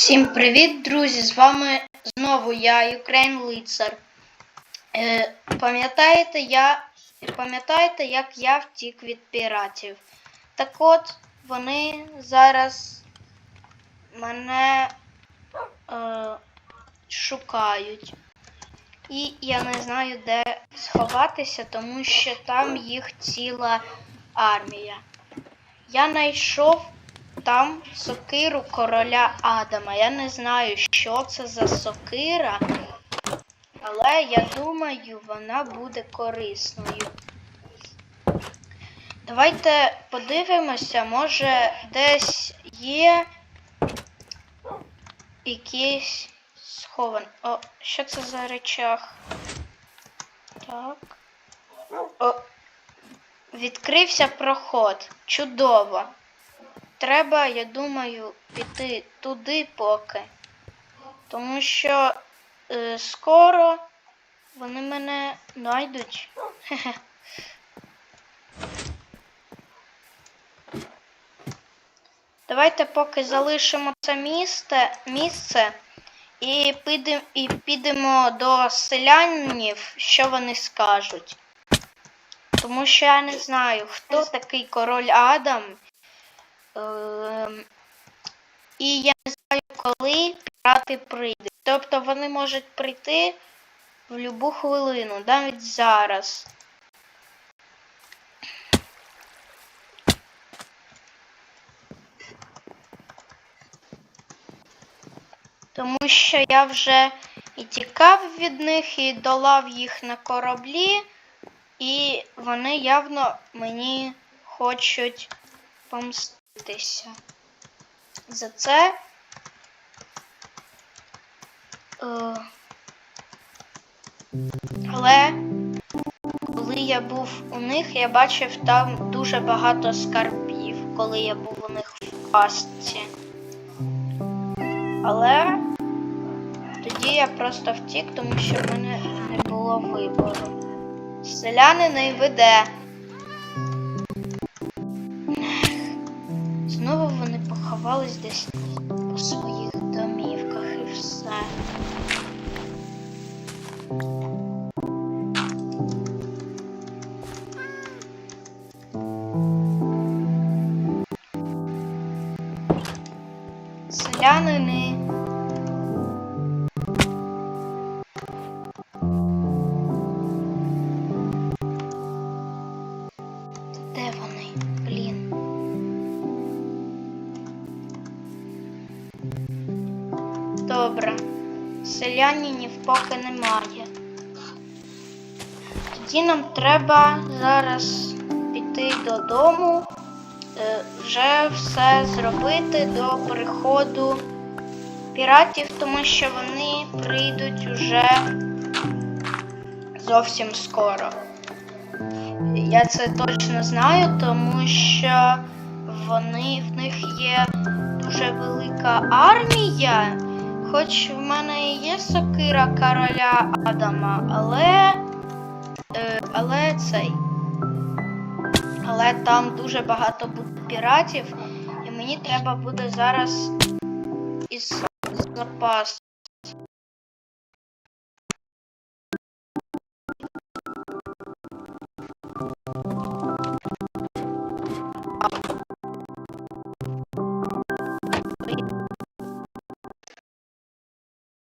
Всім привіт, друзі! З вами знову я, Юкрейн Лицар. Е, пам'ятаєте, я, пам'ятаєте, як я втік від піратів? Так от, вони зараз мене е, шукають. І я не знаю, де сховатися, тому що там їх ціла армія. Я знайшов там сокиру короля Адама. Я не знаю, що це за сокира, але я думаю, вона буде корисною. Давайте подивимося, може десь є якийсь схован. О, що це за речах? Так. О, відкрився проход. Чудово. Треба, я думаю, піти туди поки. Тому що е, скоро вони мене знайдуть. Давайте поки залишимо це місце, місце і, підем, і підемо до селянів, що вони скажуть. Тому що я не знаю, хто такий король Адам. Ем, І я не знаю, коли пірати прийдуть. Тобто вони можуть прийти в будь-яку хвилину, навіть зараз. Тому що я вже і тікав від них, і долав їх на кораблі, і вони явно мені хочуть помститися. За це. Е, Але коли я був у них, я бачив там дуже багато скарбів, коли я був у них в пастці. Але тоді я просто втік, тому що в мене не було вибору. Селянин веде. Вони десь по своїх домівках і все. Селянини. Де вони? Добре. Селянінів поки немає. Тоді нам треба зараз піти додому, е, вже все зробити до приходу піратів, тому що вони прийдуть уже зовсім скоро. Я це точно знаю, тому що вони в них є дуже велика армія. Хоч в мене і є сокира короля Адама, але. Е, але цей. Але там дуже багато буде піратів, і мені треба буде зараз із запасу